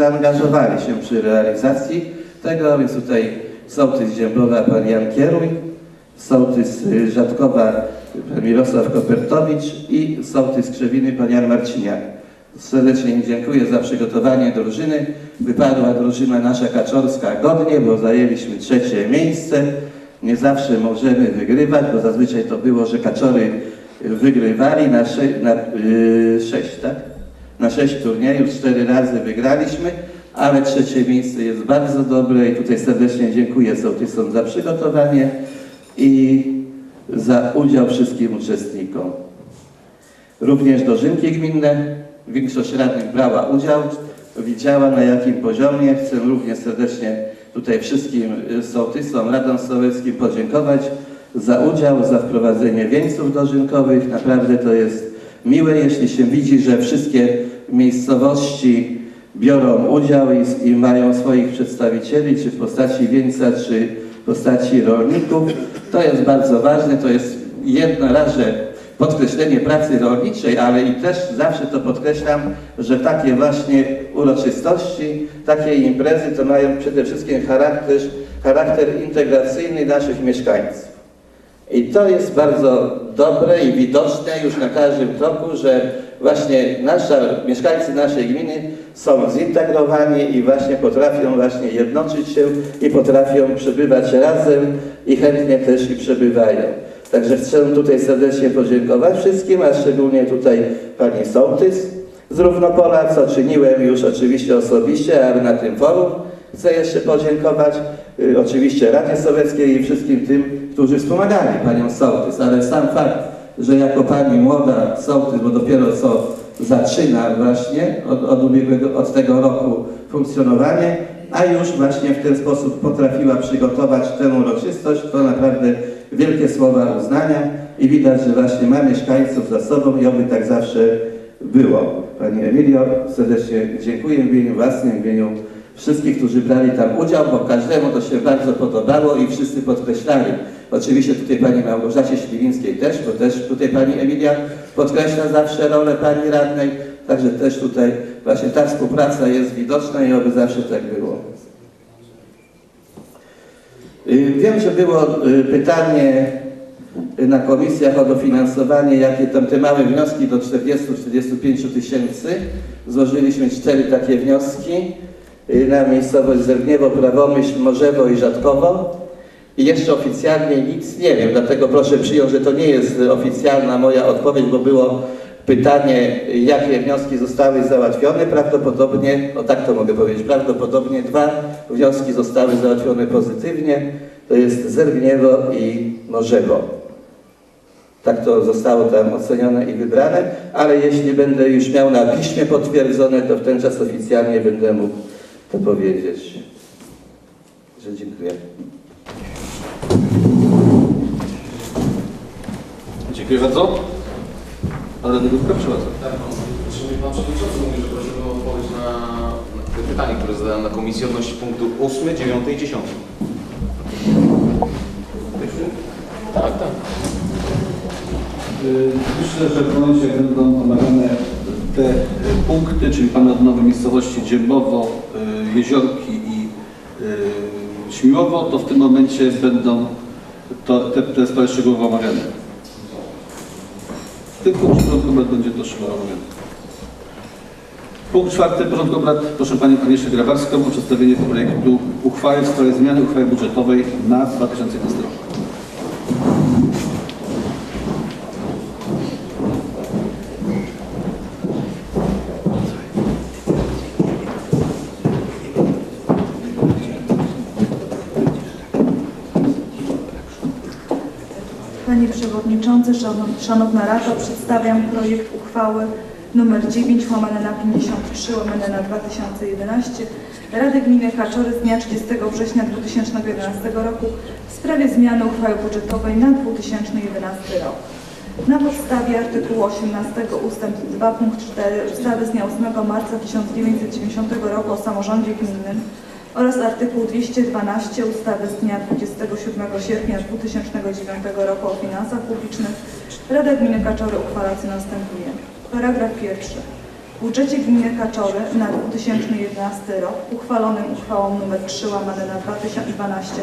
zaangażowali się przy realizacji tego, więc tutaj sołtys Ziębowa pan Jan Kieruj, sołtys y, Rzadkowa pan Mirosław Kopertowicz i sołtys Krzewiny pan Jan Marciniak. Serdecznie im dziękuję za przygotowanie drużyny. Wypadła drużyna nasza kaczorska godnie, bo zajęliśmy trzecie miejsce. Nie zawsze możemy wygrywać, bo zazwyczaj to było, że kaczory wygrywali na, sze, yy, sześć, tak? Na sześć turniejów, cztery razy wygraliśmy, ale trzecie miejsce jest bardzo dobre i tutaj serdecznie dziękuję sołtysom za przygotowanie i za udział wszystkim uczestnikom. Również dożynki gminne, większość radnych brała udział, widziała na jakim poziomie. Chcę również serdecznie tutaj wszystkim y, sołtysom, radom sołeckim podziękować za udział, za wprowadzenie wieńców dożynkowych. Naprawdę to jest miłe, jeśli się widzi, że wszystkie miejscowości biorą udział i, i mają swoich przedstawicieli, czy w postaci wieńca, czy w postaci rolników. To jest bardzo ważne, to jest że podkreślenie pracy rolniczej, ale i też zawsze to podkreślam, że takie właśnie uroczystości, takie imprezy to mają przede wszystkim charakter, charakter integracyjny naszych mieszkańców. I to jest bardzo dobre i widoczne już na każdym kroku, że właśnie nasza, mieszkańcy naszej gminy są zintegrowani i właśnie potrafią właśnie jednoczyć się i potrafią przebywać razem i chętnie też i przebywają. Także chcę tutaj serdecznie podziękować wszystkim, a szczególnie tutaj pani sołtys z Równopola, co czyniłem już oczywiście osobiście, ale na tym forum chcę jeszcze podziękować y, oczywiście Radzie Sowieckiej i wszystkim tym, którzy wspomagali panią sołtys, ale sam fakt, że jako pani młoda sołtys, bo dopiero co zaczyna właśnie od, od, ubiegłego, od tego roku funkcjonowanie, a już właśnie w ten sposób potrafiła przygotować tę uroczystość, to naprawdę wielkie słowa uznania i widać, że właśnie ma mieszkańców za sobą i oby tak zawsze było. Pani Emilio, serdecznie dziękuję w imieniu własnym, w imieniu wszystkich, którzy brali tam udział, bo każdemu to się bardzo podobało i wszyscy podkreślali. Oczywiście tutaj pani Małgorzacie Śliwińskiej też, bo też tutaj pani Emilia podkreśla zawsze rolę pani radnej, także też tutaj właśnie ta współpraca jest widoczna i oby zawsze tak było. Y, Wiem, że było y, pytanie na komisjach o dofinansowanie, jakie tam te małe wnioski do 40-45 tysięcy. Złożyliśmy cztery takie wnioski y, na miejscowość Zergniewo, Prawomyśl, Morzewo i Rzadkowo. I jeszcze oficjalnie nic nie wiem, dlatego proszę przyjąć, że to nie jest oficjalna moja odpowiedź, bo było pytanie, jakie wnioski zostały załatwione. Prawdopodobnie, o tak to mogę powiedzieć, prawdopodobnie dwa wnioski zostały załatwione pozytywnie. To jest Zergniewo i Morzewo. Tak to zostało tam ocenione i wybrane, ale jeśli będę już miał na piśmie potwierdzone, to w ten czas oficjalnie będę mógł to powiedzieć. Że dziękuję. Dziękuję bardzo. Pan radny Dudka, proszę bardzo. Tak, pan, przewodniczący mówi, że prosimy o odpowiedź na, na pytanie, które zadałem na komisji odnośnie punktu 8, 9 i 10. Tak, tak. Y, Myślę, że w momencie jak będą omawiane te punkty, czyli Pan od nowej miejscowości Dziębowo, y, Jeziorki i y, Śmiłowo, to w tym momencie będą to, te, te sprawy szczegółowo omawiane. W tym punkcie porządku obrad będzie to szczegółowo omawiane. Punkt czwarty porządku obrad proszę Panią Agnieszkę Grabarską o przedstawienie projektu uchwały w sprawie zmiany uchwały budżetowej na 2011 rok. Panie Przewodniczący, Szanow- Szanowna Rado, przedstawiam projekt uchwały nr 9 łamane na 53 łamane na 2011 Rady Gminy Kaczory z dnia 30 września 2011 roku w sprawie zmiany uchwały budżetowej na 2011 rok. Na podstawie artykułu 18 ust. 2 punkt 4 ustawy z dnia 8 marca 1990 roku o samorządzie gminnym oraz artykuł 212 ustawy z dnia 27 sierpnia 2009 roku o finansach publicznych Rada Gminy Kaczory uchwala co następuje. Paragraf pierwszy. W budżecie gminy Kaczory na 2011 rok uchwalonym uchwałą nr 3 łamane na 2012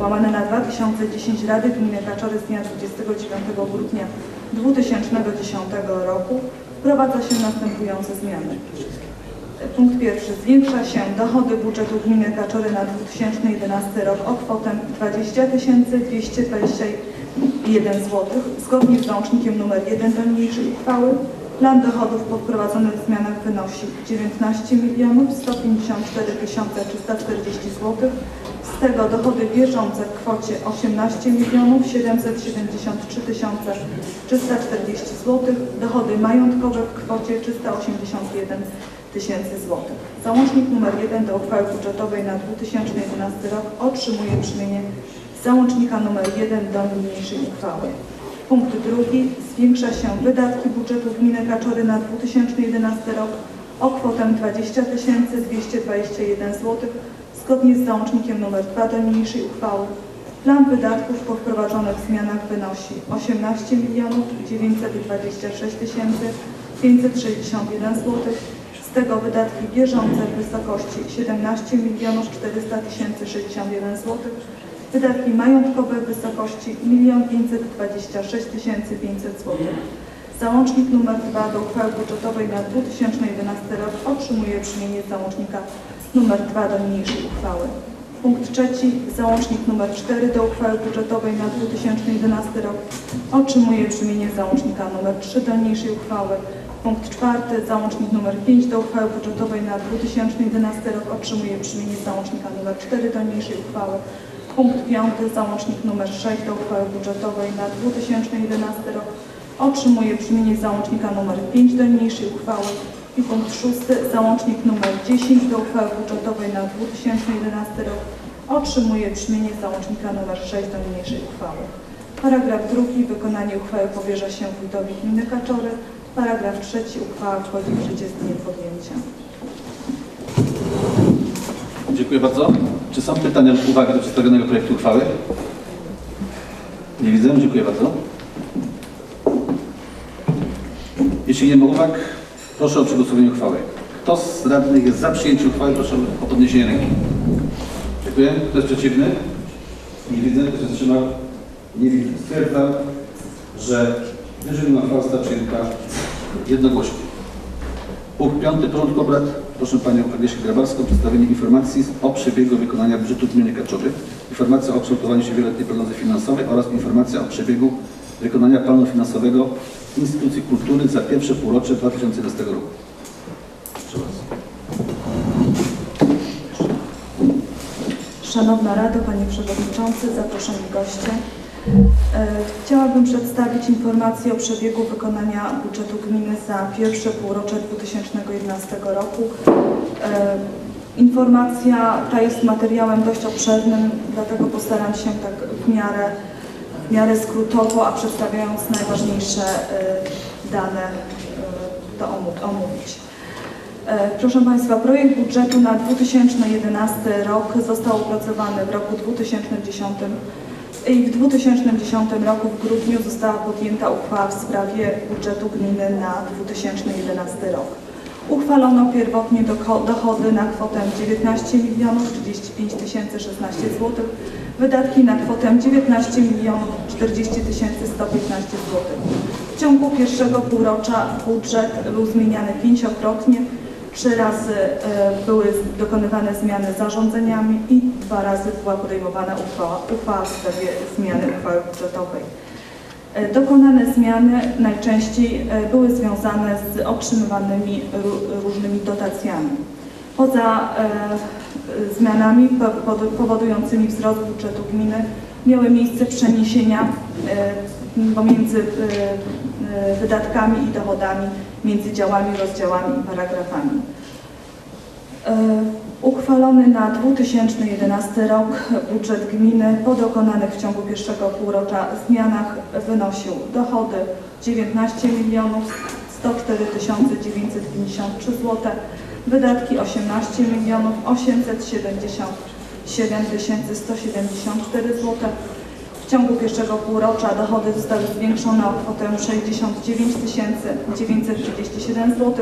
łamane na 2010 Rady Gminy Kaczory z dnia 29 grudnia 2010 roku wprowadza się następujące zmiany. Punkt pierwszy. Zwiększa się dochody budżetu gminy Kaczory na 2011 rok o kwotę 20 221 zł. Zgodnie z załącznikiem nr 1 do niniejszej uchwały plan dochodów po wprowadzonych zmianach wynosi 19 milionów 154 340 zł. Z tego dochody bieżące w kwocie 18 milionów 773 340 zł. Dochody majątkowe w kwocie 381 tysięcy złotych. Załącznik nr 1 do uchwały budżetowej na 2011 rok otrzymuje brzmienie załącznika nr 1 do niniejszej uchwały. Punkt drugi. Zwiększa się wydatki budżetu gminy Kaczory na 2011 rok o kwotę 20 221 zł zgodnie z załącznikiem nr 2 do niniejszej uchwały. Plan wydatków po wprowadzonych zmianach wynosi 18 milionów 926 561 zł. Z tego wydatki bieżące w wysokości 17 milionów 400 61 zł. Wydatki majątkowe w wysokości 1 526 500 zł. Załącznik nr 2 do uchwały budżetowej na 2011 rok otrzymuje brzmienie załącznika nr 2 do niniejszej uchwały. Punkt trzeci. Załącznik nr 4 do uchwały budżetowej na 2011 rok otrzymuje brzmienie załącznika nr 3 do niniejszej uchwały. Punkt czwarty. Załącznik nr 5 do uchwały budżetowej na 2011 rok otrzymuje brzmienie załącznika nr 4 do niniejszej uchwały. Punkt piąty. Załącznik nr 6 do uchwały budżetowej na 2011 rok otrzymuje brzmienie załącznika nr 5 do niniejszej uchwały. I punkt szósty. Załącznik nr 10 do uchwały budżetowej na 2011 rok otrzymuje brzmienie załącznika nr 6 do niniejszej uchwały. Paragraf drugi. Wykonanie uchwały powierza się wójtowi gminy Kaczory. Paragraf trzeci. Uchwała wchodzi w życie z dniem podjęcia. Dziękuję bardzo. Czy są pytania lub uwagi do przedstawionego projektu uchwały? Nie widzę. Dziękuję bardzo. Jeśli nie ma uwag, proszę o przegłosowanie uchwały. Kto z radnych jest za przyjęciem uchwały, proszę o podniesienie ręki. Dziękuję. Kto jest przeciwny? Nie widzę. Kto się wstrzymał? Nie widzę. Stwierdzam, że wyżej uchwała została przyjęta jednogłośnie. Punkt piąty porządku obrad. Proszę Panią Agnieszkę Grabarską o przedstawienie informacji o przebiegu wykonania budżetu gminy Kaczory, informacja o kształtowaniu się wieloletniej prognozy finansowej oraz informacja o przebiegu wykonania planu finansowego instytucji kultury za pierwsze półrocze 2011 roku. Szanowna Rado, Panie Przewodniczący, zaproszeni goście. E, Chciałabym przedstawić informację o przebiegu wykonania budżetu gminy za pierwsze półrocze 2011 roku. E, Informacja ta jest materiałem dość obszernym, dlatego postaram się tak w miarę, w miarę skrótowo, a przedstawiając najważniejsze e, dane to omówić. Proszę Państwa, projekt budżetu na 2011 rok został opracowany w roku 2010 i w 2010 roku w grudniu została podjęta uchwała w sprawie budżetu gminy na 2011 rok. Uchwalono pierwotnie dochody na kwotę 19 milionów 35 tysięcy 16 zł, wydatki na kwotę 19 milionów 40 tysięcy 115 zł. W ciągu pierwszego półrocza budżet był zmieniany pięciokrotnie, trzy razy e, były dokonywane zmiany zarządzeniami i dwa razy była podejmowana uchwała, uchwała w sprawie zmiany uchwały budżetowej. E, Dokonane zmiany najczęściej e, były związane z otrzymywanymi ró- różnymi dotacjami. Poza zmianami powodującymi wzrost budżetu gminy miały miejsce przeniesienia pomiędzy wydatkami i dochodami, między działami, rozdziałami i paragrafami. E, Uchwalony na 2011 rok budżet gminy po dokonanych w ciągu pierwszego półrocza zmianach wynosił dochody 19 milionów 104 953 zł, wydatki 18 milionów 877 174 zł. W ciągu pierwszego półrocza dochody zostały zwiększone o kwotę 69 937 zł,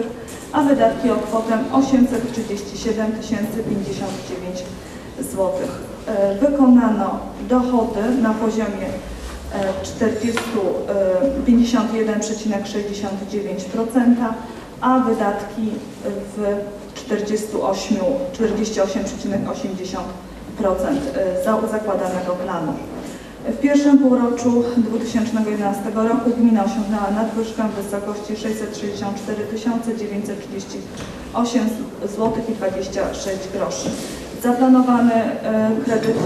a wydatki o kwotę 837 059 zł. E, Wykonano dochody na poziomie e, 40, e, 51,69%, a wydatki w 48, 48,80% e, za- zakładanego planu. W pierwszym półroczu 2011 roku gmina osiągnęła nadwyżkę w wysokości 664 938 zł i 26 groszy. Zaplanowany e, kredyt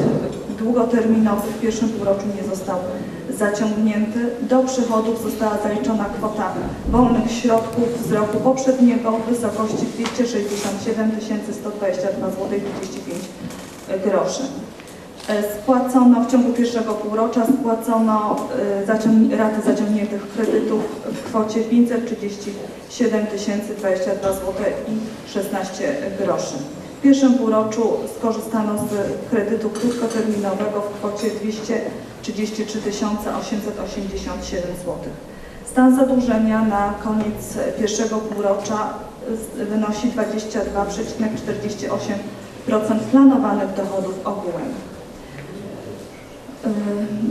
długoterminowy w pierwszym półroczu nie został zaciągnięty. Do przychodów została zaliczona kwota wolnych środków z roku poprzedniego w wysokości 267 122 zł i 35 groszy. E, Spłacono w ciągu pierwszego półrocza spłacono e, raty zaciągniętych kredytów w kwocie 537 022 zł i 16 groszy. W pierwszym półroczu skorzystano z kredytu krótkoterminowego w kwocie 233 887 zł. Stan zadłużenia na koniec pierwszego półrocza z- wynosi 22,48% planowanych dochodów ogółem. Y,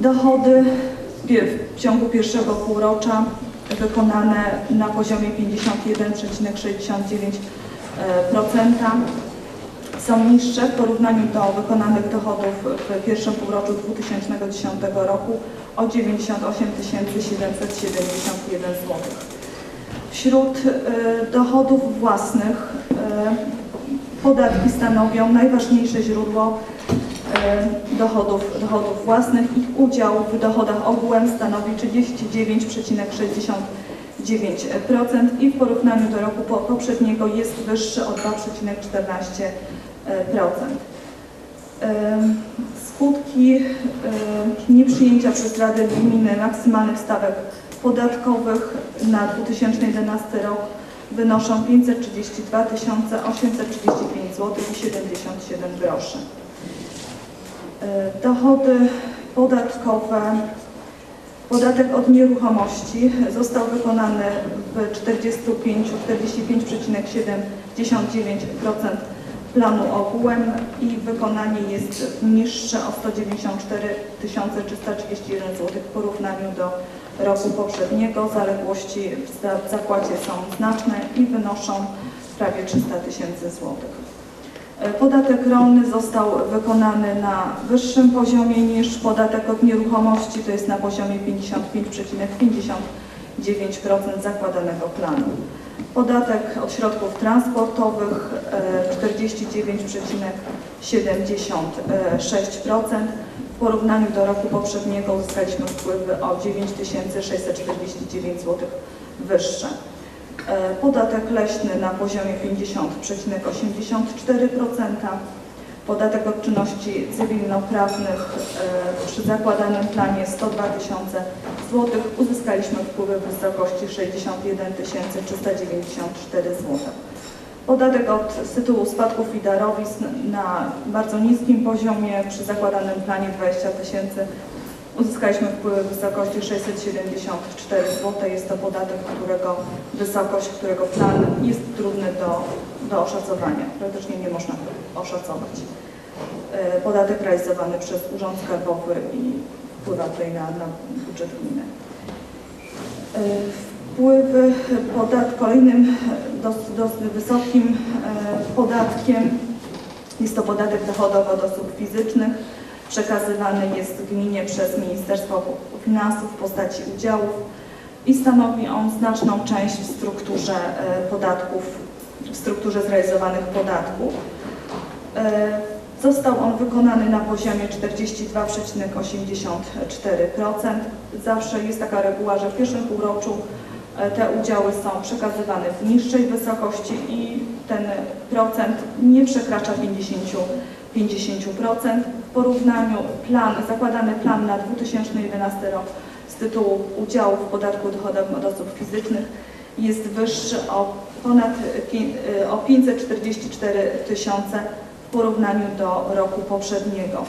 Dochody w ciągu pierwszego półrocza wykonane na poziomie 51,69% są niższe w porównaniu do wykonanych dochodów w pierwszym półroczu 2010 roku o 98 771 zł. Wśród y, dochodów własnych y, podatki stanowią najważniejsze źródło y, dochodów, dochodów własnych. Ich udział w dochodach ogółem stanowi 39,69% i w porównaniu do roku po- poprzedniego jest wyższy o 2,14%. Ym, Skutki nieprzyjęcia przez Radę Gminy maksymalnych stawek podatkowych na 2011 rok wynoszą 532 835 zł i 77 groszy. Y, Dochody podatkowe Podatek od nieruchomości został wykonany w 45, 45,79% planu ogółem i wykonanie jest niższe o 194 331 zł w porównaniu do roku poprzedniego. Zaległości w za- w zakładzie są znaczne i wynoszą prawie 300 tysięcy złotych. E, Podatek rolny został wykonany na wyższym poziomie niż podatek od nieruchomości, to jest na poziomie 55,59% zakładanego planu. Podatek od środków transportowych e, 49,76%. W porównaniu do roku poprzedniego uzyskaliśmy wpływy o 9649 zł wyższe. E, Podatek leśny na poziomie 50,84%. Podatek od czynności cywilnoprawnych e, przy zakładanym planie 102 tysiące złotych uzyskaliśmy wpływy w wysokości 61 394 zł. Podatek od z tytułu spadków i darowizn na bardzo niskim poziomie przy zakładanym planie 20 tysięcy Uzyskaliśmy wpływy w wysokości 674 zł. Jest to podatek, którego wysokość, którego plan jest trudny do, do oszacowania. Praktycznie nie można oszacować. E, Podatek realizowany przez Urząd Skarbowy i wpływa tutaj na, na budżet gminy. E, Wpływy podat kolejnym dosyć, dosyć wysokim e, podatkiem jest to podatek dochodowy od osób fizycznych. Przekazywany jest gminie przez Ministerstwo Finansów w postaci udziałów i stanowi on znaczną część w strukturze e, podatków, w strukturze zrealizowanych podatków. E, Został on wykonany na poziomie 42,84%. Zawsze jest taka reguła, że w pierwszym półroczu e, te udziały są przekazywane w niższej wysokości i ten procent nie przekracza 50, 50%. W porównaniu plan, zakładany plan na 2011 rok z tytułu udziału w podatku dochodowym od osób fizycznych jest wyższy o ponad o 544 tysiące w porównaniu do roku poprzedniego.